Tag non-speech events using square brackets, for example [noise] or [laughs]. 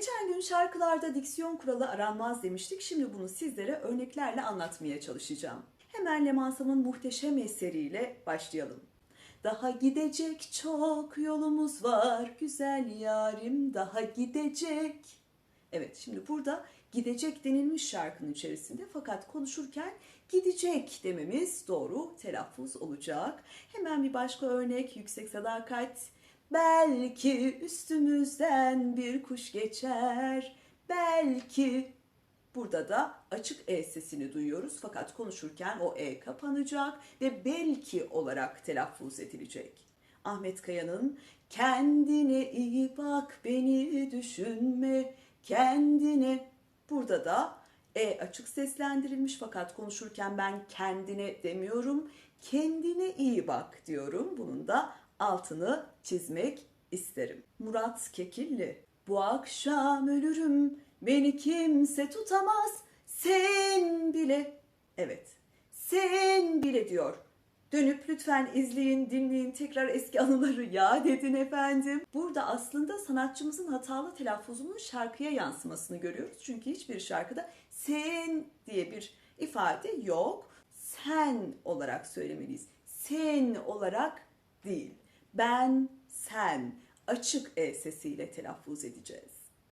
Geçen gün şarkılarda diksiyon kuralı aranmaz demiştik. Şimdi bunu sizlere örneklerle anlatmaya çalışacağım. Hemen Lemansam'ın muhteşem eseriyle başlayalım. Daha gidecek çok yolumuz var güzel yarim daha gidecek. Evet şimdi burada gidecek denilmiş şarkının içerisinde fakat konuşurken gidecek dememiz doğru telaffuz olacak. Hemen bir başka örnek yüksek sadakat. Belki üstümüzden bir kuş geçer. Belki Burada da açık E sesini duyuyoruz fakat konuşurken o E kapanacak ve belki olarak telaffuz edilecek. Ahmet Kaya'nın kendine iyi bak beni düşünme kendine burada da E açık seslendirilmiş fakat konuşurken ben kendine demiyorum kendine iyi bak diyorum. Bunun da altını çizmek isterim. Murat Kekilli bu akşam ölürüm beni kimse tutamaz sen bile. Evet sen bile diyor. Dönüp lütfen izleyin, dinleyin, tekrar eski anıları [laughs] yad edin efendim. Burada aslında sanatçımızın hatalı telaffuzunun şarkıya yansımasını görüyoruz. Çünkü hiçbir şarkıda sen diye bir ifade yok. Sen olarak söylemeliyiz. Sen olarak değil. Ben, sen açık E sesiyle telaffuz edeceğiz.